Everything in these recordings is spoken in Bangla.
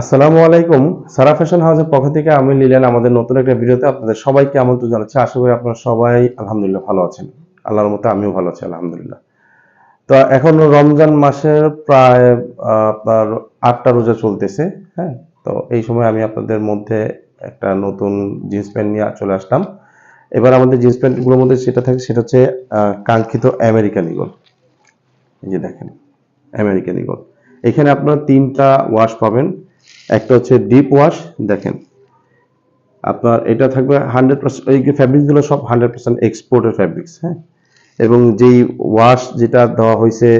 আসসালামু আলাইকুম। সারা ফ্যাশন হাউসের পক্ষ থেকে আমি লিলেন। আমাদের নতুন একটা ভিডিওতে আপনাদের সবাইকে আমন্ত্রণ জানাচ্ছি। আশা করি আপনারা সবাই আলহামদুলিল্লাহ ভালো আছেন। আল্লাহর মতো আমিও ভালো আছি, আলহামদুলিল্লাহ। তো এখন রমজান মাসের প্রায় আপনার আটটা রোজা চলতেছে হ্যাঁ? তো এই সময় আমি আপনাদের মধ্যে একটা নতুন জিন্স প্যান্ট নিয়ে চলে আসলাম। এবার আমাদের জিন্স প্যান্টগুলোর মধ্যে যেটা থাকে সেটা হচ্ছে কাঙ্ক্ষিত আমেরিকান ইগল এই যে দেখেন, আমেরিকান ইগল এখানে আপনারা তিনটা ওয়াশ পাবেন। একটা হচ্ছে ডিপ ওয়াশ দেখেন। আপনার এটা থাকবে হান্ড্রেড পার্সেন্ট এই ফ্যাব্রিকগুলো সব হান্ড্রেড পার্সেন্ট এক্সপোর্টের ফ্যাব্রিক্স হ্যাঁ? এবং যেই ওয়াশ যেটা দেওয়া হয়েছে,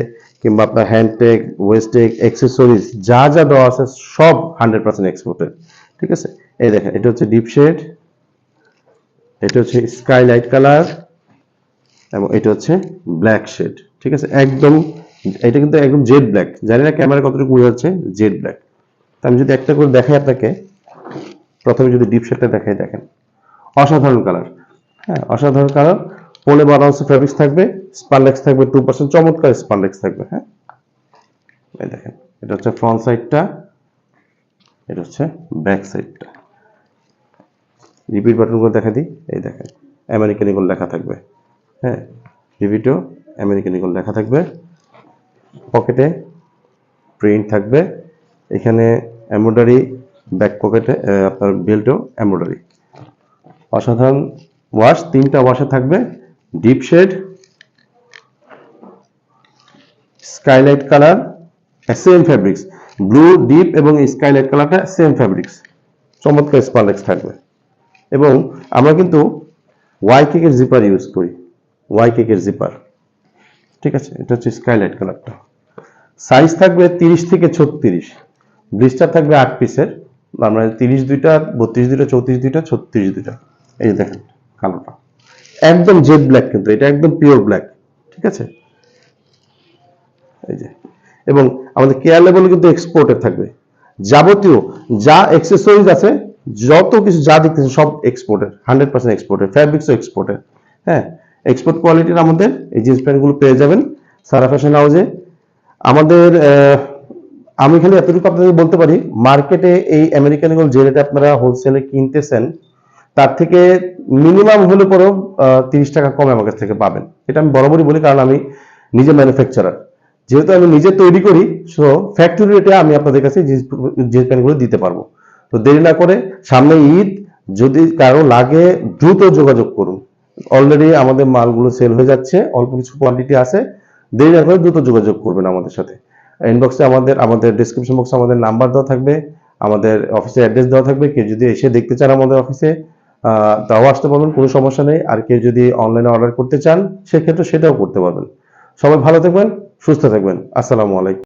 কিংবা আপনার হ্যান্ডটেক ওয়েস্টেক অ্যাক্সেসরিজ যা যা দেওয়া আছে সব হান্ড্রেড পার্সেন্ট এক্সপোর্টের ঠিক আছে? এই দেখেন, এটা হচ্ছে ডিপ শেড এটা হচ্ছে স্কাই লাইট কালার এবং এটা হচ্ছে ব্ল্যাক শেড ঠিক আছে? একদম, এটা কিন্তু একদম জেড ব্ল্যাক জানি না ক্যামেরা কতটুকু বোঝা যাচ্ছে জেড ব্ল্যাক আমি যদি একটা করে দেখাই আপনাকে, প্রথমে যদি ডিপ শেডটা দেখাই দেখেন। অসাধারণ কালার হ্যাঁ অসাধারণ কালার পোলে বারাউন্স ফেব্রিক্স থাকবে স্পারলেক্স থাকবে টু পার্সেন্ট চমৎকার স্পারলেক্স থাকবে হ্যাঁ? এই দেখেন, এটা হচ্ছে ফ্রন্ট সাইডটা এটা হচ্ছে ব্যাক সাইডটা রিপিট বাটনগুলো দেখা দিই, এই দেখেন আমেরিকান ইগল লেখা থাকবে হ্যাঁ? রিপিটও আমেরিকান ইগল লেখা থাকবে। পকেটে প্রিন্ট থাকবে। এখানে এমব্রয়ডারি ব্যাক পকেটে আপনার বেল্টও এমব্রয়ডারি। অসাধারণ ওয়াশ তিনটা ওয়াশে থাকবে। Deep shade skylight colour same fabrics blue deep এবং স্কাইলাইট কালারটা সেম ফ্যাব্রিক্স চমৎকার স্পারলেক্স থাকবে। এবং আমরা কিন্তু ওয়াই কেকের জিপার ইউজ করি। ওয়াই কেকের জিপার ঠিক আছে? এটা হচ্ছে স্কাইলাইট কালারটা সাইজ থাকবে তিরিশ থেকে ছত্রিশ। ব্লিস্টার থাকবে আট পিসের, আমরা তিরিশ দুইটা, বত্রিশ দুইটা, চৌত্রিশ দুইটা, ছত্রিশ দুইটা। এই যে দেখেন কালোটা। একদম জেড ব্ল্যাক কিন্তু, এটা একদম পিওর ব্ল্যাক ঠিক আছে? এই যে, এবং আমাদের কেয়ার লেভেল কিন্তু এক্সপোর্টের থাকবে। যাবতীয় যা এক্সেসরিজ আছে, যত কিছু যা দেখতেছেন সব এক্সপোর্টের হান্ড্রেড পার্সেন্ট এক্সপোর্টের ফ্যাব্রিক্সও এক্সপোর্টের হ্যাঁ? এক্সপোর্ট কোয়ালিটির আমাদের এই জিন্স প্যান্টগুলো পেয়ে যাবেন সারা ফ্যাশন হাউসে আমাদের আমি খালি এতটুকু আপনাদের বলতে পারি, মার্কেটে এই আমেরিকান ইগল যে রেটে আপনারা হোলসেলে কিনতেছেন, তার থেকে মিনিমাম হলে পরেও তিরিশ টাকা কমে আমার কাছ থেকে পাবেন। এটা আমি বরাবরই বলি, কারণ আমি নিজে ম্যানুফ্যাকচারার যেহেতু আমি নিজে তৈরি করি সো ফ্যাক্টরি রেটে আমি আপনাদের কাছে জিন্স প্যান্টগুলো দিতে পারব। তো দেরি না করে সামনে ঈদ, যদি কারও লাগে, দ্রুত যোগাযোগ করুন। অলরেডি আমাদের মালগুলো সেল হয়ে যাচ্ছে, অল্প কিছু কোয়ান্টিটি আছে। দেরি না করে দ্রুত যোগাযোগ করবেন আমাদের সাথে। ইনবক্সে আমাদের আমাদের ডিসক্রিপশন বক্সে আমাদের নাম্বার দেওয়া থাকবে, আমাদের অফিসের অ্যাড্রেস দেওয়া থাকবে। কেউ যদি এসে দেখতে চান আমাদের অফিসে তাও আসতে পারবেন, কোনো সমস্যা নেই। আর কেউ যদি অনলাইনে অর্ডার করতে চান, সেক্ষেত্রে সেটাও করতে পারবেন। সবাই ভালো থাকবেন, সুস্থ থাকবেন। আসসালামু আলাইকুম।